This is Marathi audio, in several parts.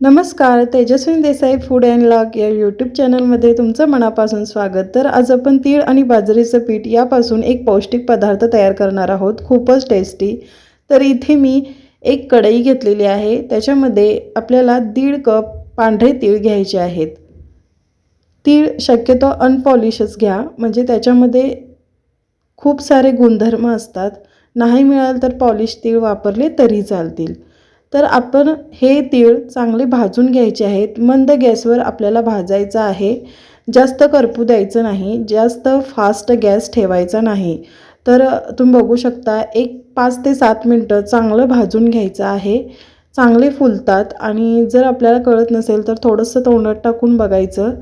नमस्कार Tejaswini Desai food and log या यूट्यूब चॅनलमध्ये तुमचं मनापासून स्वागत. तर आज आपण तीळ आणि बाजरीचं पीठ यापासून एक पौष्टिक पदार्थ तयार करणार आहोत. खूपच टेस्टी तर इथे मी एक कढई घेतलेली आहे. त्याच्यामध्ये आपल्याला दीड कप पांढरे तीळ घ्यायचे आहेत. तीळ शक्यतो अनपॉलिशच घ्या. म्हणजे त्याच्यामध्ये खूप सारे गुणधर्म असतात. नाही मिळाल तर पॉलिश तीळ वापरले तरी चालतील. तर आपण हे तीळ चांगले भाजून घ्यायचे आहेत. मंद गॅसवर आपल्याला भाजायचं आहे. जास्त करपू द्यायचं नाही. जास्त फास्ट गॅस ठेवायचा नाही. तर तुम्ही बघू शकता एक पाच ते सात मिनटं चांगलं भाजून घ्यायचं आहे. चांगले फुलतात आणि जर आपल्याला कळत नसेल तर थोडंसं तोंडात टाकून बघायचं.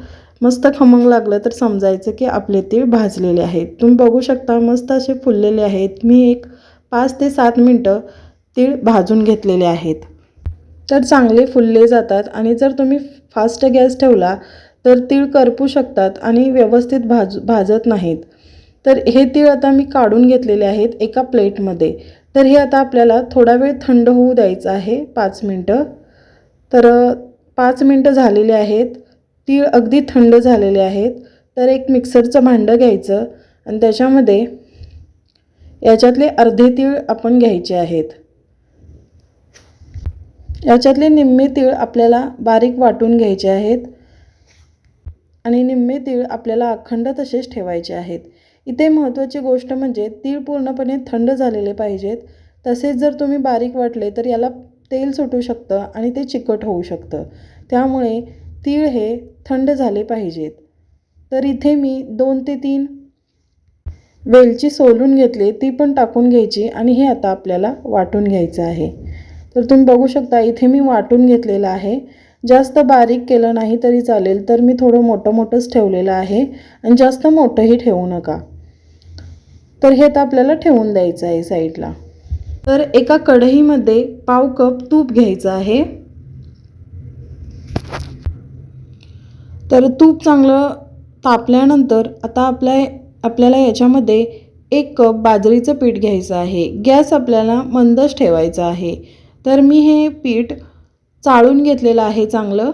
मस्त खमंग लागलं तर समजायचं की आपले तीळ भाजलेले आहेत. तुम्ही बघू शकता मस्त असे फुललेले आहेत. मी एक पाच ते सात मिनटं तीळ भाजून घेतलेले आहेत. तर चांगले फुलले जातात आणि जर तुम्ही फास्ट गॅस ठेवला तर तीळ करपू शकतात आणि व्यवस्थित भाज भाजत नाहीत. तर हे तीळ आता मी काढून घेतलेले आहेत एका प्लेटमध्ये. तर हे आता आपल्याला थोडा वेळ थंड होऊ द्यायचं आहे पाच मिनटं. तर पाच मिनटं झालेले आहेत. तीळ अगदी थंड झालेले आहेत. तर एक मिक्सरचं भांडं घ्यायचं आणि त्याच्यामध्ये याच्यातले अर्धे तीळ आपण घ्यायचे आहेत. याच्यातले निम्मे तीळ आपल्याला बारीक वाटून घ्यायचे आहेत. आणि निम्मे तीळ आपल्याला अखंड तसेच ठेवायचे आहेत. इथे महत्त्वाची गोष्ट म्हणजे तीळ पूर्णपणे थंड झालेले पाहिजेत. तसेच जर तुम्ही बारीक वाटले तर याला तेल सुटू शकतं आणि ते चिकट होऊ शकतं. त्यामुळे तीळ हे थंड झाले पाहिजेत. तर इथे मी दोन ते तीन वेलची सोलून घेतली ती पण टाकून घ्यायची आणि हे आता आपल्याला वाटून घ्यायचं आहे. तर तुम्ही बघू शकता इथे मी वाटून घेतलेलं आहे. जास्त बारीक केलं नाही तरी चालेल तर मी थोडं मोठं मोठंच ठेवलेलं आहे. आणि जास्त मोठंही ठेवू नका. तर हे तर आपल्याला ठेवून द्यायचं आहे साईडला. तर एका कढईमध्ये पाव कप तूप घ्यायचं आहे. तर तूप चांगलं तापल्यानंतर आता आपल्या आपल्याला याच्यामध्ये एक कप बाजरीचं पीठ घ्यायचं आहे. गॅस आपल्याला मंदच ठेवायचा आहे. तर मी हे पीठ चाळून घेतलेलं आहे चांगलं.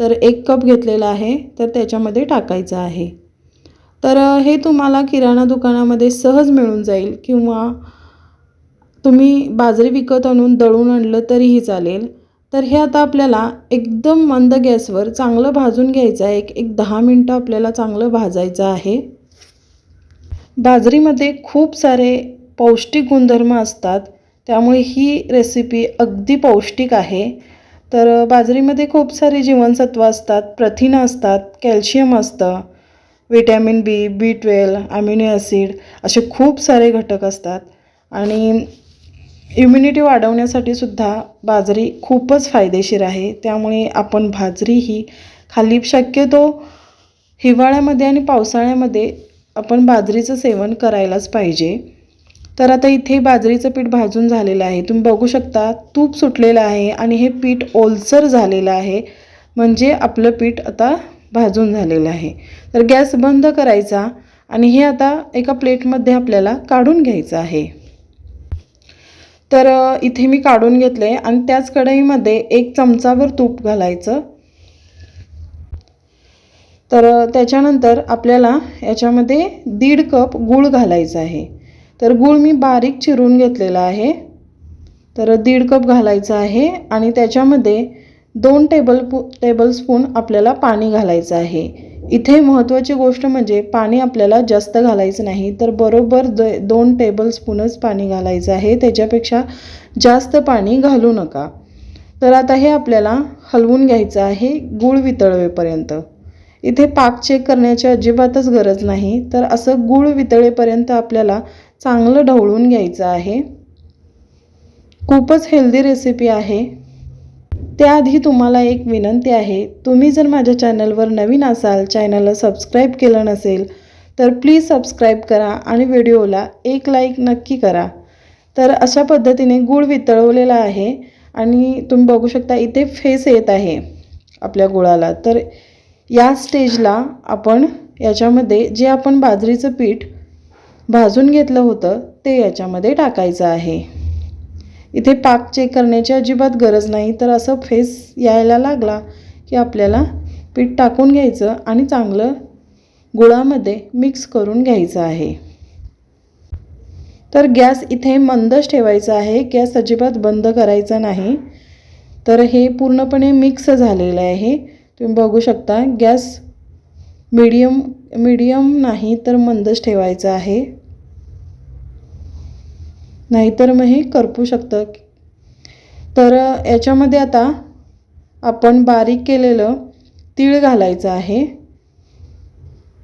तर एक कप घेतलेलं आहे तर त्याच्यामध्ये टाकायचं आहे. तर हे तुम्हाला किराणा दुकानामध्ये सहज मिळून जाईल किंवा तुम्ही बाजरी विकत आणून दळून आणलं तरीही चालेल. तर हे आता आपल्याला एकदम मंद गॅसवर चांगलं भाजून घ्यायचं आहे. एक एक दहा मिनटं आपल्याला चांगलं भाजायचं आहे. बाजरीमध्ये खूप सारे पौष्टिक गुणधर्म असतात. त्यामुळे ही रेसिपी अगदी पौष्टिक आहे. तर बाजरीमध्ये खूप सारी जीवनसत्व असतात. प्रथिनं असतात कॅल्शियम असतं vitamin B B twelve amino acid असे खूप सारे घटक असतात. आणि इम्युनिटी वाढवण्यासाठी सुद्धा बाजरी खूपच फायदेशीर आहे. त्यामुळे आपण बाजरी ही खाली शक्यतो हिवाळ्यामध्ये आणि पावसाळ्यामध्ये आपण बाजरीचं सेवन करायलाच पाहिजे. तर आता इथे बाजरीचं पीठ भाजून झालेलं आहे. तुम्ही बघू शकता तूप सुटलेलं आहे आणि हे पीठ ओलसर झालेलं आहे. म्हणजे आपलं पीठ आता भाजून झालेलं आहे. तर गॅस बंद करायचा आणि हे आता एका प्लेटमध्ये आपल्याला काढून घ्यायचं आहे. तर इथे मी काढून घेतलं आहे आणि त्याच कढईमध्ये एक चमचाभर तूप घालायचं. तर त्याच्यानंतर आपल्याला याच्यामध्ये दीड कप गूळ घालायचं आहे. तर गूळ मी बारीक चिरून घेतलेला आहे. तर दीड कप घालायचं आहे आणि त्याच्यामध्ये दोन टेबल पू टेबलस्पून आपल्याला पाणी घालायचं आहे. इथे महत्त्वाची गोष्ट म्हणजे पाणी आपल्याला जास्त घालायचं नाही तर बरोबर द दोन टेबलस्पूनच पाणी घालायचं आहे. त्याच्यापेक्षा जास्त पाणी घालू नका. तर आता हे आपल्याला हलवून घ्यायचं आहे गूळ वितळवेपर्यंत इथे पाक चेक करण्याची अजिबातच गरज नाही. तर असं गूळ वितळेपर्यंत आपल्याला चांगलं ढवळून घ्यायचं आहे. खूपच हेल्दी रेसिपी आहे. त्याआधी तुम्हाला एक विनंती आहे तुम्ही जर माझ्या चॅनलवर नवीन असाल चॅनलला सबस्क्राईब केलं नसेल तर प्लीज सबस्क्राईब करा आणि व्हिडिओला एक लाईक नक्की करा. तर अशा पद्धतीने गूळ वितळवलेला आहे आणि तुम्ही बघू शकता इथे फेस येत आहे आपल्या गुळाला. तर या स्टेजला आपण याच्यामध्ये जे आपण बाजरीचं पीठ भाजून घेतलं होतं ते याच्यामध्ये टाकायचं आहे. इथे पाक चेक करण्याची अजिबात गरज नाही तर असं फेस यायला लागला की आपल्याला पीठ टाकून घ्यायचं आणि चांगलं गुळामध्ये मिक्स करून घ्यायचं आहे. तर गॅस इथे मंदच ठेवायचा आहे गॅस अजिबात बंद करायचा नाही. तर हे पूर्णपणे मिक्स झालेलं आहे. तुम्ही बघू शकता गॅस मीडियम मीडियम नाही तर मंदच ठेवायचं आहे. नाहीतर मग हे करपू शकतं. तर याच्यामध्ये आता आपण बारीक केलेलं तीळ घालायचं आहे.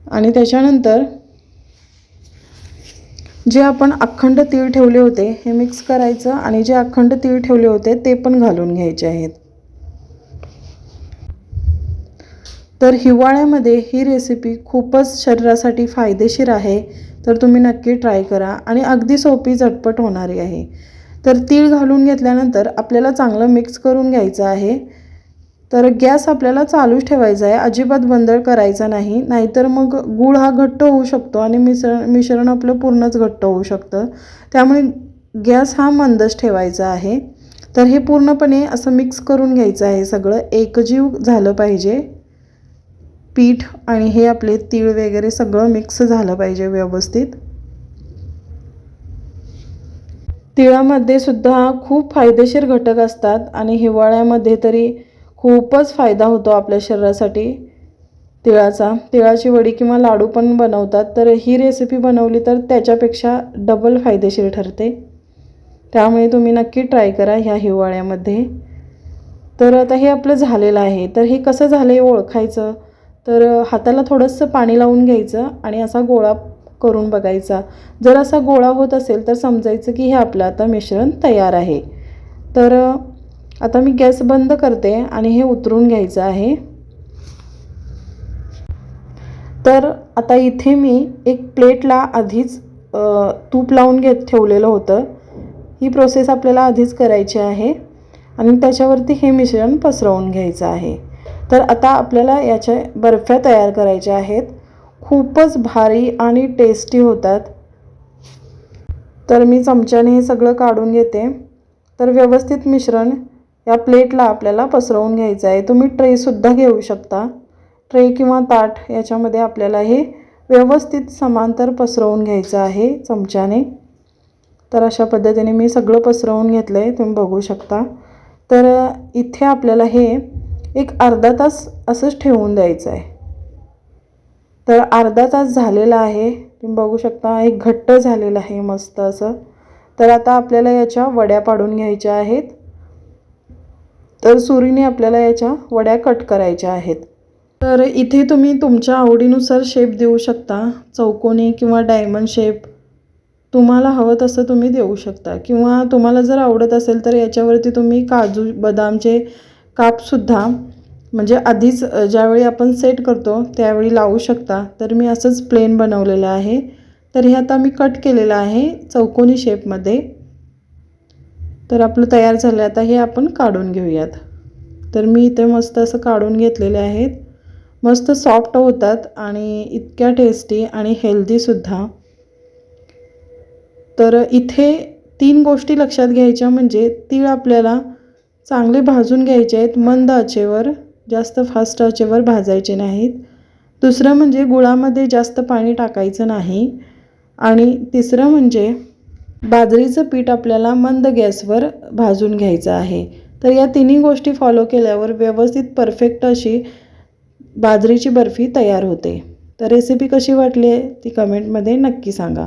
आणि त्याच्यानंतर जे आपण अखंड तीळ ठेवले होते हे मिक्स करायचं आणि जे अखंड तीळ ठेवले होते ते पण घालून घ्यायचे आहेत. तर हिवाळ्यामध्ये ही रेसिपी खूपच शरीरासाठी फायदेशीर आहे. तर तुम्ही नक्की ट्राय करा आणि अगदी सोपी झटपट होणारी आहे. तर तीळ घालून घेतल्यानंतर आपल्याला चांगलं मिक्स करून घ्यायचं आहे. तर गॅस आपल्याला चालूच ठेवायचा आहे. अजिबात बंद करायचा नाही. नाहीतर मग गूळ हा घट्ट होऊ शकतो आणि मिसळ मिश्रण आपलं पूर्णच घट्ट होऊ शकतं. त्यामुळे गॅस हा मंदच ठेवायचा आहे. तर हे पूर्णपणे असं मिक्स करून घ्यायचं आहे सगळं. एकजीव झालं पाहिजे. पीठ आणि हे आपले तीळ वगैरे सगळं मिक्स झालं पाहिजे व्यवस्थित. तिळामध्ये सुद्धा खूप फायदेशीर घटक असतात आणि हिवाळ्यामध्ये तरी खूपच फायदा होतो आपल्या शरीरासाठी तिळाचा. तिळाची वडी किंवा लाडू पण बनवतात तर ही रेसिपी बनवली तर त्याच्यापेक्षा डबल फायदेशीर ठरते. त्यामुळे तुम्ही नक्की ट्राय करा ह्या हिवाळ्यामध्ये. तर आता हे आपलं झालेलं आहे. तर हे कसं झालं आहे ओळखायचं? तर हाताला थोडंसं पाणी लावून घ्यायचं आणि असा गोळा करून बघायचा. जर असा गोळा होत असेल तर समजायचं की हे आपलं आता मिश्रण तयार आहे. तर आता मी गॅस बंद करते आणि हे उतरून घ्यायचं आहे. तर आता इथे मी एक प्लेटला आधीच तूप लावून घेत ठेवलेलं होतं. ही प्रोसेस आपल्याला आधीच करायची आहे आणि त्याच्यावरती हे मिश्रण पसरवून घ्यायचं आहे. तर आता आपल्याला याच्या बर्फ्या तयार करायच्या आहेत. खूपच भारी आणि टेस्टी होतात. तर मी चमच्याने हे सगळं काढून घेते. तर व्यवस्थित मिश्रण या प्लेटला आपल्याला पसरवून घ्यायचं आहे. तुम्ही ट्रेसुद्धा घेऊ शकता. ट्रे किंवा ताट याच्यामध्ये आपल्याला हे व्यवस्थित समांतर पसरवून घ्यायचं आहे चमच्याने. तर अशा पद्धतीने मी सगळं पसरवून घेतलं आहे तुम्ही बघू शकता. तर इथे आपल्याला हे एक अर्धा तास असंच ठेवून द्यायचं आहे. तर अर्धा तास झालेला आहे. तुम्ही बघू शकता एक घट्ट झालेलं आहे मस्त असं. तर आता आपल्याला याच्या वड्या पाडून घ्यायच्या आहेत. तर सुरीने आपल्याला याच्या वड्या कट करायच्या आहेत. तर इथे तुम्ही तुमच्या आवडीनुसार शेप देऊ शकता. चौकोनी किंवा डायमंड शेप तुम्हाला हवं तसं तुम्ही देऊ शकता. किंवा तुम्हाला जर आवडत असेल तर याच्यावरती तुम्ही काजू बदामचे कापसुद्धा म्हणजे आधीच ज्यावेळी आपण सेट करतो त्यावेळी लावू शकता. तर मी असंच प्लेन बनवलेलं आहे. तर हे आता मी कट केलेलं आहे चौकोनी शेपमध्ये. तर आपलं तयार झालं आता हे आपण काढून घेऊयात. तर मी इथे मस्त असं काढून घेतलेले आहेत. मस्त सॉफ्ट होतात आणि इतक्या टेस्टी आणि हेल्दीसुद्धा तर इथे तीन गोष्टी लक्षात घ्यायच्या म्हणजे तीळ आपल्याला चांगले भाजून घ्यायचे आहेत मंद आचेवर जास्त फास्ट आचेवर भाजायचे नाहीत. दुसरं म्हणजे गुळामध्ये जास्त पाणी टाकायचं नाही. आणि तिसरं म्हणजे बाजरीचं पीठ आपल्याला मंद गॅसवर भाजून घ्यायचं आहे. तर या तिन्ही गोष्टी फॉलो केल्यावर व्यवस्थित परफेक्ट अशी बाजरीची बर्फी तयार होते. तर रेसिपी कशी वाटली आहे ती कमेंटमध्ये नक्की सांगा.